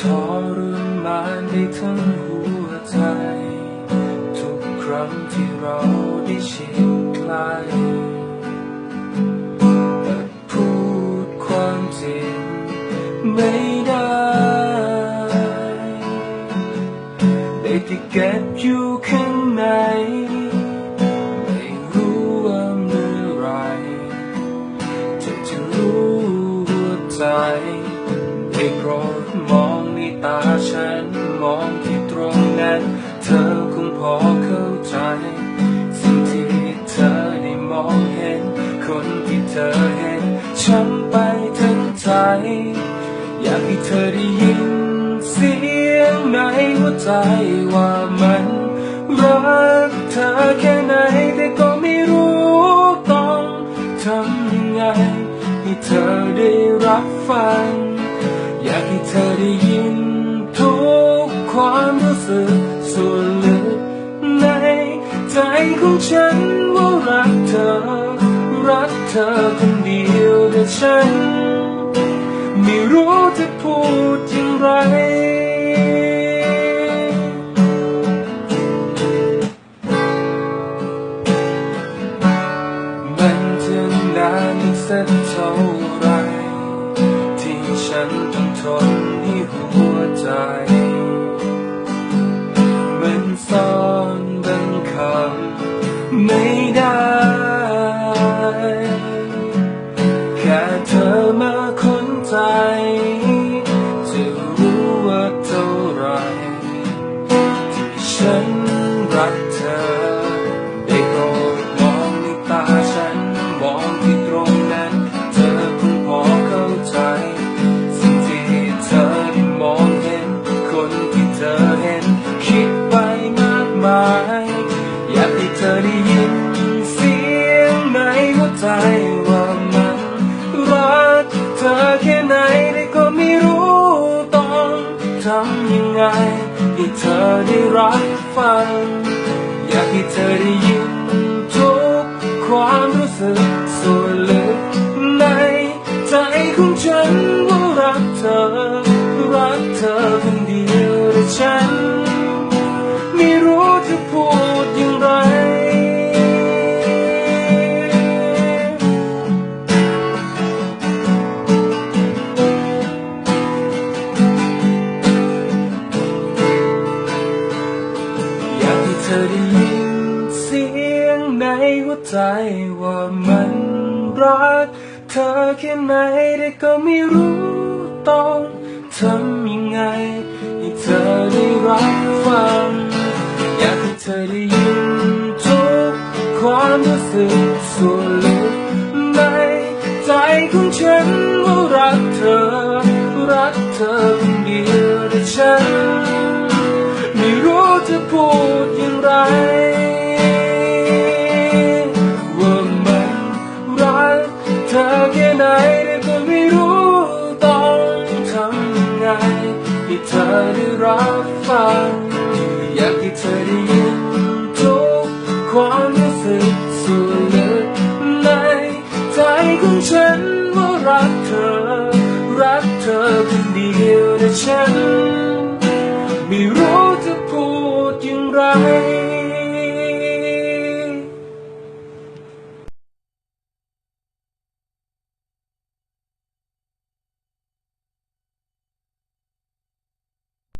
ทรมานได้ทั้งหัวใจ ทุกครั้งที่เราได้ชิดใกล้แต่พูดความจริงไม่ได้ ได้แต่เก็บอยู่แค่ มองที่ตรงนั้น เธอคงพอเข้าใจ สิ่งที่เธอได้มองเห็น คนที่เธอเห็นฉันไปทั้งใจ อยากให้เธอได้ยินเสียงในหัวใจว่ามันรักเธอแค่ไหนแต่ก็ไม่รู้ต้องทำยังไงให้เธอได้รับฟังอยากให้เธอได้ยิน สึกส่วนลึกในใจของฉันว่ารักเธอ รักเธอคนเดียวแต่ฉัน ไม่รู้จะพูดอย่างไร มันจะนานสักเท่าไร ที่ฉันต้องทนให้หัวใจ ใจว่ามันรักเธอแค่ไหนได้ก็ไม่รู้ต้องทำยังไงให้เธอได้รับฟัง อยากให้เธอได้ยินทุกความรู้สึกสุด ธอได้ยินเสียงในหัวใจว่ามันรัก เธอแค่ไหนแต่ก็ไม่รู้ต้องทำยังไง ให้เธอได้รับฟัง อยากให้เธอได้ยินทุกความรู้สึกส่วนลึกในใจของฉันว่ารักเธอ รักเธอคนเดียวแต่ฉัน ให้เธอได้รับฟัง อยากให้เธอได้ยินทุกความรู้สึกส่วนลึกในใจของฉันว่ารักเธอ รักเธอคนเดียวนะฉัน